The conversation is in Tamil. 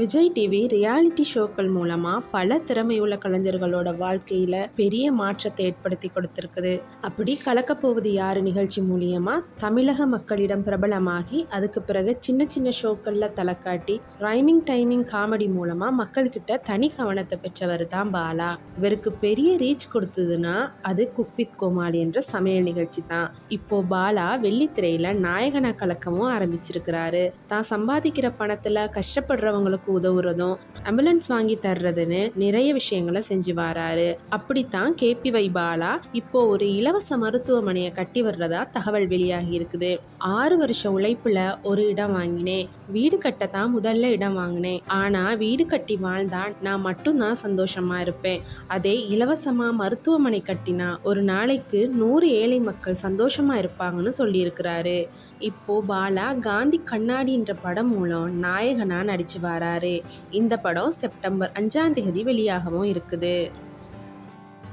விஜய் டிவி ரியாலிட்டி ஷோக்கள் மூலமாக பல திறமையுள்ள கலைஞர்களோட வாழ்க்கையில் பெரிய மாற்றத்தை ஏற்படுத்தி கொடுத்துருக்குது. அப்படி கலக்கப்போவது யாரு நிகழ்ச்சி மூலியமாக தமிழக மக்களிடம் பிரபலமாகி அதுக்கு பிறகு சின்ன சின்ன ஷோக்களில் தலைக்காட்டி ரைமிங் டைமிங் காமெடி மூலமாக மக்கள்கிட்ட தனி கவனத்தை பெற்றவர் தான் பாலா. இவருக்கு பெரிய ரீச் கொடுத்ததுன்னா அது குக் வித் கோமாளி என்ற சமையல் நிகழ்ச்சி தான். இப்போ பாலா வெள்ளித்திரையில் நாயகனா கலக்கவும் ஆரம்பிச்சிருக்கிறாரு. தான் சம்பாதிக்கிற பணத்தில் கஷ்டப்படுறவங்களுக்கு உதவுறதும் ஆம்புலன்ஸ் வாங்கி தர்றதுன்னு நிறைய விஷயங்களை செஞ்சு வராரு. அப்படித்தான் கேபி வை பாலா இப்போ ஒரு இலவச மருத்துவமனையை கட்டி வர்றதா தகவல் வெளியாகி இருக்குது. ஆறு வருஷ உழைப்புல ஒரு இடம் வாங்கினேன். வீடு கட்டத்தான் முதல்ல இடம் வாங்கினேன். ஆனா வீடு கட்டி வாழ்ந்தா நான் மட்டும்தான் சந்தோஷமா இருப்பேன். அதே இலவசமா மருத்துவமனை கட்டினா ஒரு நாளைக்கு நூறு ஏழை மக்கள் சந்தோஷமா இருப்பாங்கன்னு சொல்லியிருக்கிறாரு. இப்போ பாலா காந்தி கண்ணாடின்ற படம் மூலம் நாயகனா நடிச்சு வராரு. இந்த படம் செப்டம்பர் அஞ்சாம் தேதி வெளியாகவும் இருக்குது.